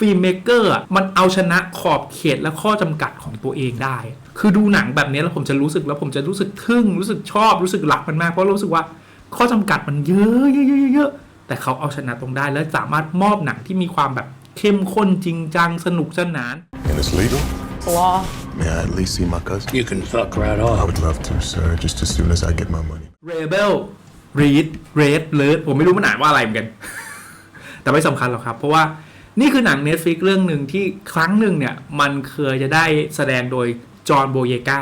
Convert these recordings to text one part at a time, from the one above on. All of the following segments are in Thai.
ฟิล์มเมเกอร์อะมันเอาชนะขอบเขตและข้อจำกัดของตัวเองได้ คือดูหนังแบบนี้แล้วผมจะรู้สึกแล้วผมจะรู้สึกทึ่งรู้สึกชอบรู้สึกรักมันมากเพราะรู้สึกว่าข้อจำกัดมันเยอะเยอะเยอะเยอะแต่เขาเอาชนะตรงได้และสามารถมอบหนังที่มีความแบบเข้มข้นจริงจังสนุกสนาน And it's legal? Law. May I at least see my cousin? You can fuck right I off. would love to, sir, just as soon as I get my money. Rebel Read Red เ d ผมไม่รู้มันอ่านว่าอะไรเหมือนกัน แต่ไม่สำคัญหรอกครับ เพราะว่า นี่คือหนัง Netflix เรื่องหนึ่งที่ครั้งหนึ่งเนี่ย มันเคยจะได้แสดงโดยจอห์นโบเยกา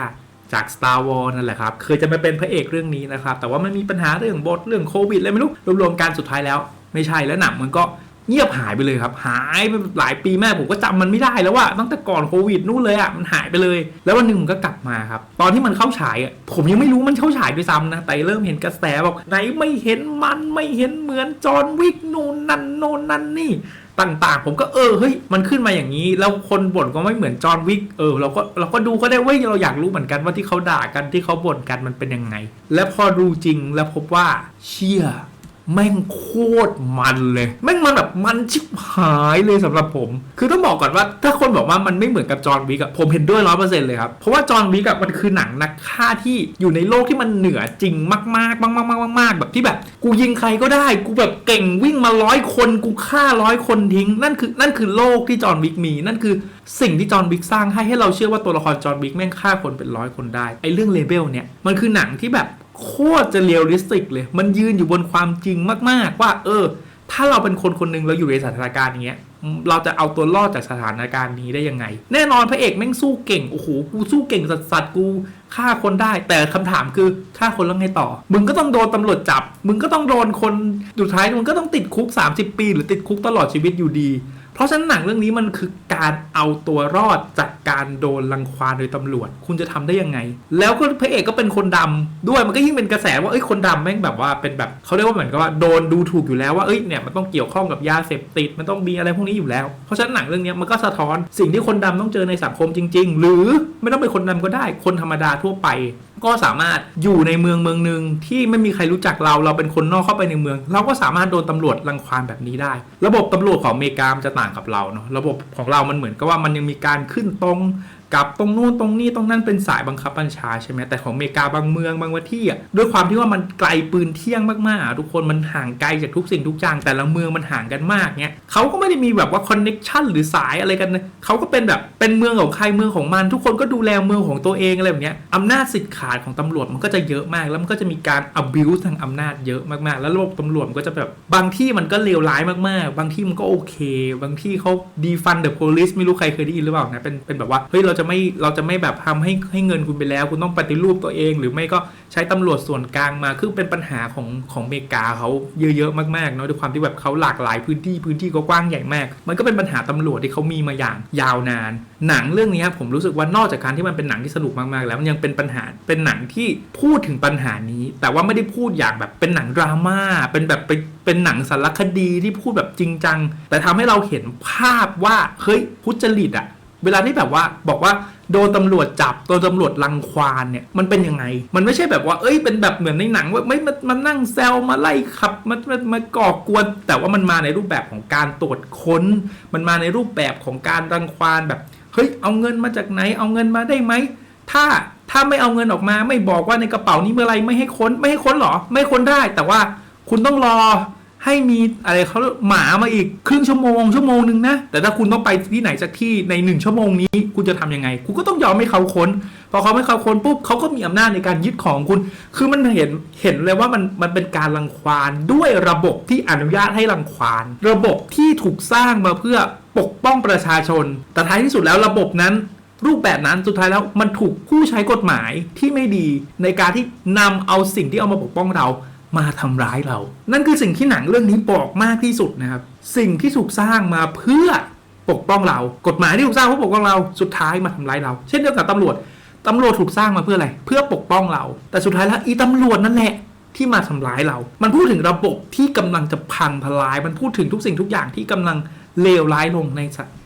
จาก Star Wars นั่นแหละครับ เคยจะมาเป็นพระเอกเรื่องนี้นะครับ แต่ว่ามันมีปัญหาเรื่องบทเรื่องโควิดอะไรไม่รู้ รวมๆกันสุดท้ายแล้ว ไม่ใช่แล้วหนังมันก็เงียบหายไปเลยครับ หายไปหลายปีแม่ผมก็จำมันไม่ได้แล้วว่าตั้งแต่ก่อนโควิดนู่นเลยอะมันหายไปเลย แล้ววันหนึ่งมันก็กลับมาครับ ตอนที่มันเข้าฉายอะผมยังไม่รู้มันเข้าฉายด้วยซ้ำนะ แต่เริ่มเห็นกระแสบอกไหนไม่เห็นมันไม่เห็นเหมือนจอห์นวิกนู่นนั่นโน่นนั่นนี่ ต่างๆ ผมก็เออเฮ้ยมันขึ้นมาอย่างนี้ แล้วคนบ่นก็ไม่เหมือนจอห์นวิกเออเราก็เราก็ดูก็ได้เว้ยเราอยากรู้เหมือนกันว่าที่เขาด่ากันที่เขาบ่นกันมันเป็นยังไง และพอดูจริงแล้วพบว่าเชี่ย แม่งโคตรมันเลย แม่งมันแบบมันชิบหายเลยสำหรับผม คือต้องบอกก่อนว่า ถ้าคนบอกว่ามันไม่เหมือนกับจอห์นวิกอะผมเห็นด้วยร้อยเปอร์เซ็นต์เลยครับ เพราะว่าจอห์นวิกอะมันคือหนังนักฆ่าที่อยู่ในโลกที่มันเหนือจริงมากๆมากๆมากๆแบบที่แบบ กูยิงใครก็ได้ กูแบบเก่งวิ่งมาร้อยคนกูฆ่าร้อยคนทิ้ง นั่นคือนั่นคือโลกที่จอห์นวิกมีนั่นคือสิ่งที่จอห์นวิกสร้างให้ให้เราเชื่อว่าตัวละครจอห์นวิกแม่งฆ่าคนเป็นร้อยคนได้ไอ้เรื่องเลเบลเนี่ยมันคือหนังที่แบบ โคตรจะเรียลลิสติกเลย มันยืนอยู่บนความจริงมาก ๆ ว่า เออ ถ้าเราเป็นคนคนหนึ่งเราอยู่ในสถานการณ์อย่างเงี้ย เราจะเอาตัวรอดจากสถานการณ์นี้ได้ยังไง แน่นอนพระเอกแม่งสู้เก่ง โอ้โห กูสู้เก่งสัสสัสๆกูฆ่าคนได้ แต่คำถามคือฆ่าคนแล้วไงต่อ มึงก็ต้องโดนตำรวจจับ มึงก็ต้องโดนคนสุดท้ายมึงก็ต้องติดคุก 30 ปี หรือติดคุกตลอดชีวิตอยู่ดี เพราะฉะนั้นหนังเรื่องนี้มันคือการเอาตัวรอดจากการโดนรังควานโดยตำรวจ คุณจะทำได้ยังไง แล้วก็พระเอกก็เป็นคนดำด้วยมันก็ยิ่งเป็นกระแสว่าเอ้ยคนดำแม่งแบบว่าเป็นแบบเขาเรียกว่าเหมือนกับว่าโดนดูถูกอยู่แล้วว่าเอ้ยเนี่ยมันต้องเกี่ยวข้องกับยาเสพติดมันต้องมีอะไรพวกนี้อยู่แล้ว เพราะฉะนั้นหนังเรื่องนี้มันก็สะท้อนสิ่งที่คนดำต้องเจอในสังคมจริง ๆ หรือไม่ต้องเป็นคนดำก็ได้ คนธรรมดาทั่วไป ก็สามารถอยู่ในเมืองเมืองหนึ่งที่ไม่มีใครรู้จักเราเราเป็นคนนอกเข้าไปในเมือง เราก็สามารถโดนตำรวจรังควานแบบนี้ได้ ระบบตำรวจของอเมริกามจะต่างกับเราเนาะระบบของเรามันเหมือนกับว่ามันยังมีการขึ้นตรง กับตรงนู้นตรงนี้ตรงนั้นเป็นสายบังคับบัญชาใช่ไหมแต่ของอเมริกาบางเมืองบางวันที่อะด้วยความที่ว่ามันไกลปืนเที่ยงมากๆ ทุกคนมันห่างไกลจากทุกสิ่งทุกอย่างแต่ละเมืองมันห่างกันมากเนี้ยเขาก็ไม่ได้มีแบบว่าคอนเน็กชันหรือสายอะไรกันนะเขาก็เป็นแบบเป็นเมืองของใครเมืองของมัน ทุกคนก็ดูแลเมืองของตัวเองอะไรแบบเนี้ยอำนาจสิทธิ์ขาดของตำรวจมันก็จะเยอะมาก แล้วมันก็จะมีการ abuse ทางอำนาจเยอะมากๆ แล้วระบบตำรวจมันก็จะแบบบางที่มันก็เลวร้ายมากๆ บางที่มันก็โอเค บางที่เขา defund the police ไม่รู้ใครเคยได้ยินหรือเปล่านะเป็นเป็นแบบว่าเฮ้ยเราจะไม่เราจะไม่แบบทำให้ให้เงินคุณไปแล้ว คุณต้องปฏิรูปตัวเอง หรือไม่ก็ใช้ตำรวจส่วนกลางมาคือเป็นปัญหาของของอเมริกาเขาเยอะๆมากๆเนาะด้วยความที่แบบเขาหลากหลายพื้นที่พื้นที่ก็กว้างใหญ่มาก มันก็เป็นปัญหาตำรวจที่เขามีมาอย่างยาวนาน หนังเรื่องนี้ผมรู้สึกว่านอกจากการที่มันเป็นหนังที่สนุกมากๆ แล้วมันยังเป็นปัญหาเป็นหนังที่พูดถึงปัญหานี้ แต่ว่าไม่ได้พูดอย่างแบบเป็นหนังดราม่าเป็นแบบเป็นเป็นหนังสารคดีที่พูดแบบจริงจังแต่ทำให้เราเห็นภาพว่าเฮ้ยพุจริตอะ เวลาที่แบบว่าบอกว่าโดนตำรวจจับโดนตำรวจรังควานเนี่ยมันเป็นยังไง มันไม่ใช่แบบว่า เอ้ยเป็นแบบเหมือนในหนังว่าไม่มามานั่งแซวมาไล่ขับมามามาก่อกวน แต่ว่ามันมาในรูปแบบของการตรวจค้น มันมาในรูปแบบของการรังควานแบบเฮ้ยเอาเงินมาจากไหน เอาเงินมาได้ไหมถ้าถ้าไม่เอาเงินออกมา ไม่บอกว่าในกระเป๋านี้เมื่อไรไม่ให้ค้นไม่ให้ค้นหรอ ไม่ค้นได้ แต่ว่าคุณต้องรอ ให้มีอะไรเขาหมามาอีกครึ่งชั่วโมงชั่วโมงหนึ่งนะ แต่ถ้าคุณต้องไปที่ไหนสักที่ในหนึ่งชั่วโมงนี้ คุณจะทำยังไง คุณก็ต้องยอมให้เขาค้น พอเขาไม่เขาค้นปุ๊บเขาก็มีอำนาจในการยึดของคุณ คือมันเห็นเห็นเลยว่ามันมันเป็นการรังควานด้วยระบบที่อนุญาตให้รังควาน ระบบที่ถูกสร้างมาเพื่อปกป้องประชาชน แต่ท้ายที่สุดแล้วระบบนั้นรูปแบบนั้นสุดท้ายแล้วมันถูกผู้ใช้กฎหมายที่ไม่ดีในการที่นำเอาสิ่งที่เอามาปกป้องเรา มาทำร้ายเรา นั่นคือสิ่งที่หนังเรื่องนี้บอกมากที่สุดนะครับ สิ่งที่ถูกสร้างมาเพื่อปกป้องเรา กฎหมายที่ถูกสร้างเพื่อปกป้องเรา สุดท้ายมาทำร้ายเรา เช่นเดียวกับตำรวจตำรวจถูกสร้างมาเพื่ออะไร เพื่อปกป้องเรา แต่สุดท้ายแล้วอีตำรวจนั่นแหละที่มาทำร้ายเรา มันพูดถึงระบบที่กำลังจะพังทลาย มันพูดถึงทุกสิ่งทุกอย่างที่กำลังเลวร้ายลงใน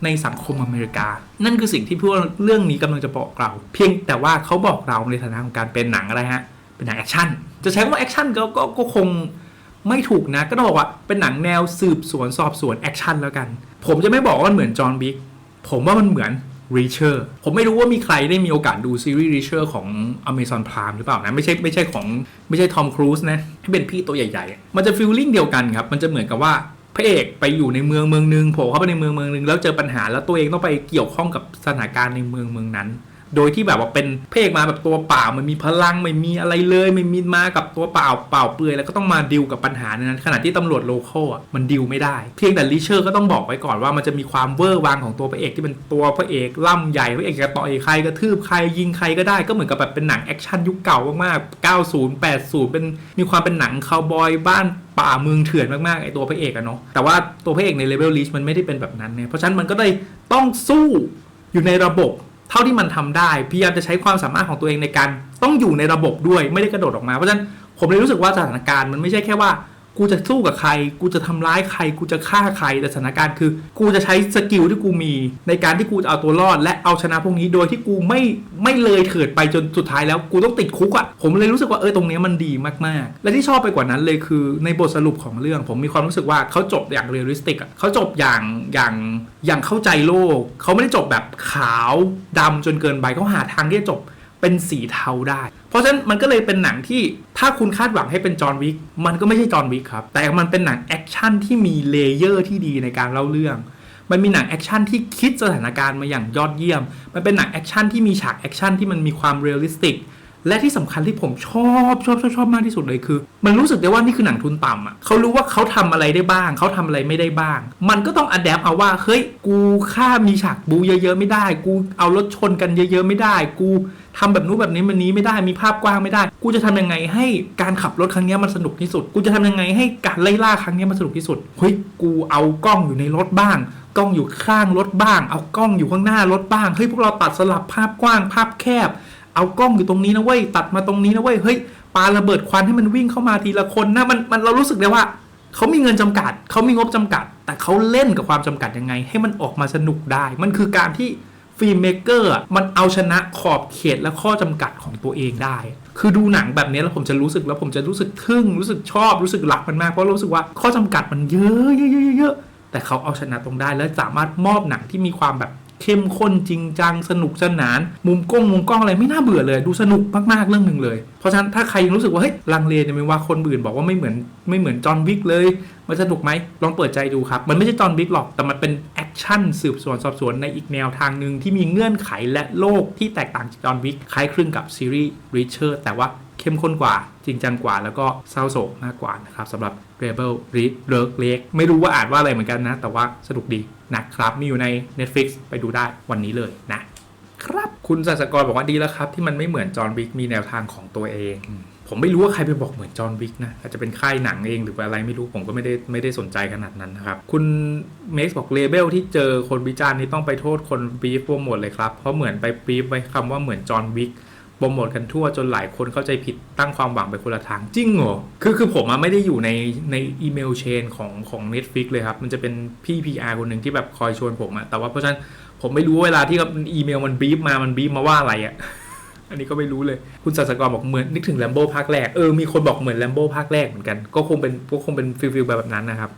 ในสังคมอเมริกา นั่นคือสิ่งที่พวกเรื่องนี้กำลังจะบอกเรา เพียงแต่ว่าเขาบอกเราในฐานะของการเป็นหนังอะไรฮะ เป็นหนังแอคชั่น จะใช้คำว่าแอคชั่นก็ก็คงไม่ถูกนะ ก็ต้องบอกว่าเป็นหนังแนวสืบสวนสอบสวนแอคชั่นแล้วกัน ผมจะไม่บอกว่ามันเหมือนจอห์นบิ๊กผมว่ามันเหมือน Reacher ผมไม่รู้ว่ามีใครได้มีโอกาสดูซีรีส์ Reacher ของ Amazon Prime หรือเปล่านะ ไม่ใช่ไม่ใช่ของไม่ใช่ทอมครูซนะที่เป็นพี่ตัวใหญ่ๆ มันจะฟีลลิ่งเดียวกันครับ มันจะเหมือนกับว่าพระเอกไปอยู่ในเมืองเมืองหนึงโผล่เข้าไปในเมืองเมืองหนึงแล้วเจอปัญหาแล้วตัวเองต้องไปเกี่ยวข้องกับสถานการณ์ในเมืองเมืองนั้น โดยที่แบบว่าเป็นพระเอกมาแบบตัวเปล่าไม่มีพลังไม่มีอะไรเลย ไม่มีมากับตัวเปล่าเปล่าเปลือยแล้วก็ต้องมาดิวกับปัญหานั้น ขณะที่ตำรวจโลเคอลอะมันดิวไม่ได้ เพียงแต่ลิเชอร์ก็ต้องบอกไว้ก่อนว่ามันจะมีความเวอร์วางของตัวพระเอกที่เป็นตัวพระเอกล่ำใหญ่พระเอกจะต่อยใครกระทืบใครยิงใครก็ได้ก็เหมือนกับแบบเป็นหนังแอคชั่นยุคเก่ามากๆ 90 80 เป็นมีความเป็นหนังคาวบอยบ้านป่าเมืองเถื่อนมากๆไอตัวพระเอกอะเนาะแต่ว่าตัวพระเอกในเลเวลลิชมันไม่ได้เป็นแบบนั้นเนี่ยเพราะฉะนั้นมันก็เลยต้องสู้อยู่ในระบบ เท่าที่มันทำได้พยายามจะใช้ความสามารถของตัวเองในการต้องอยู่ในระบบด้วยไม่ได้กระโดดออกมาเพราะฉะนั้นผมเลยรู้สึกว่าสถานการณ์มันไม่ใช่แค่ว่า กูจะสู้กับใคร กูจะทำร้ายใคร กูจะฆ่าใคร แต่สถานการณ์คือ กูจะใช้สกิลที่กูมี ในการที่กูจะเอาตัวรอด และเอาชนะพวกนี้ โดยที่กูไม่ไม่เลยเถิดไปจนสุดท้ายแล้ว กูต้องติดคุกอะ่ะ ผมเลยรู้สึกว่าเออตรงนี้มันดีมากๆ และที่ชอบไปกว่านั้นเลยคือในบทสรุปของเรื่อง ผมมีความรู้สึกว่าเขาจบอย่างเรียลลิสติกอะเขาจบอย่างอย่างอย่างเข้าใจโลก เขาไม่ได้จบแบบขาวดำจนเกินไปเขาหาทางที่จะจบ เป็นสีเทาได้ เพราะฉะนั้นมันก็เลยเป็นหนังที่ถ้าคุณคาดหวังให้เป็นจอห์นวิกมันก็ไม่ใช่จอห์นวิกครับ แต่มันเป็นหนังแอคชั่นที่มีเลเยอร์ที่ดีในการเล่าเรื่อง มันมีหนังแอคชั่นที่คิดสถานการณ์มาอย่างยอดเยี่ยม มันเป็นหนังแอคชั่นที่มีฉากแอคชั่นที่มันมีความเรียลลิสติก และที่สำคัญที่ผมชอบชอบชอบชอบมากที่สุดเลยคือ มันรู้สึกได้ว่านี่คือหนังทุนต่ำอะเขารู้ว่าเขาทำอะไรได้บ้าง เขาทำอะไรไม่ได้บ้าง มันก็ต้องอัดแอปเอาว่าเฮ้ยกูฆ่ามีฉากบูเยอะๆไม่ได้ กูเอารถชนกันเยอะๆไม่ได้ กูทำแบบนู้นแบบนี้มันนี้ไม่ได้มีภาพกว้างไม่ได้ กูจะทำยังไงให้การขับรถครั้งนี้มันสนุกที่สุด กูจะทำยังไงให้การไล่ล่าครั้งนี้มันสนุกที่สุดเฮ้ยกูเอากล้องอยู่ในรถบ้างกล้องอยู่ข้างรถบ้าง เอากล้องอยู่ข้างหน้ารถบ้าง เฮ้ยพวกเราตัดสลับภาพกว้างภาพแคบ เอากล้องอยู่ตรงนี้นะเว้ยตัดมาตรงนี้นะเว้ยเฮ้ยปาระเบิดควันให้มันวิ่งเข้ามาทีละคนนะมันมันเรารู้สึกได้ว่าเขามีเงินจำกัดเขามีงบจำกัด แต่เขาเล่นกับความจำกัดยังไง ให้มันออกมาสนุกได้ มันคือการที่ฟิล์มเมกเกอร์มันเอาชนะขอบเขตและข้อจำกัดของตัวเองได้ คือดูหนังแบบนี้แล้วผมจะรู้สึกแล้วผมจะรู้สึกทึ่งรู้สึกชอบรู้สึกรักมันมากเพราะรู้สึกว่าข้อจำกัดมันเยอะเยอะเยอะเยอะแต่เขาเอาชนะตรงได้แล้วสามารถมอบหนังที่มีความแบบ เข้มข้นจริงจังสนุกสนาน มุมกล้องมุมกล้องอะไรไม่น่าเบื่อเลย ดูสนุกมากๆเรื่องหนึ่งเลย เพราะฉะนั้นถ้าใครยังรู้สึกว่าเฮ้ยลังเลจะไม่ว่าคนอื่นบอกว่าไม่เหมือนไม่เหมือนจอห์นวิกเลยมันสนุกไหมลองเปิดใจดูครับ มันไม่ใช่จอห์นวิกหรอกแต่มันเป็นแอคชั่นสืบสวนสอบสวนในอีกแนวทางหนึ่งที่มีเงื่อนไขและโลกที่แตกต่างจากจอห์นวิกคล้ายคลึงกับซีรีส์ Reacher แต่ว่า เข้มข้นกว่า จริงจังกว่า แล้วก็เศร้าโศกมากกว่านะครับสำหรับ Rebel Reed เลิกไม่รู้ว่าอ่านว่าอะไรเหมือนกันนะ แต่ว่าสนุกดีนะครับมีอยู่ใน Netflix ไปดูได้วันนี้เลยนะครับคุณสัสกรบอกว่าดีแล้วครับ ที่มันไม่เหมือนจอห์นวิกมีแนวทางของตัวเองผมไม่รู้ว่าใครไปบอกเหมือนจอห์นวิกนะอาจจะเป็นค่ายหนังเองหรืออะไรไม่รู้ผมก็ไม่ได้ไม่ได้สนใจขนาดนั้นนะครับ คุณเมกบอกเลเบลที่เจอคนวิจารณ์นี่ต้องไปโทษคนบีฟโปรโมทเลยครับ เพราะเหมือนไปบีฟไว้คำว่าเหมือนจอห์นวิก ปรโมทกันทั่วจนหลายคนเข้าใจผิดตั้งความหวังไปคนละทางจริงเหรอคือคือผมอะไม่ได้อยู่ในในอีเมลเชนของของ Netflix เลยครับ มันจะเป็นพี่ PR คนหนึ่งที่แบบคอยชวนผมอะแต่ว่าเพราะฉะนั้นผมไม่รู้เวลาที่อีเมลมันบีบมามันบีบมาว่าอะไรอะอันนี้ก็ไม่รู้เลย คุณสัสกรบอกเหมือนนึกถึงแลมโบ้ภาคแรก เออ มีคนบอกเหมือนแลมโบ้ภาคแรกเหมือนกัน ก็คงเป็นก็คงเป็นฟิลฟิลแบบนั้นนะครับ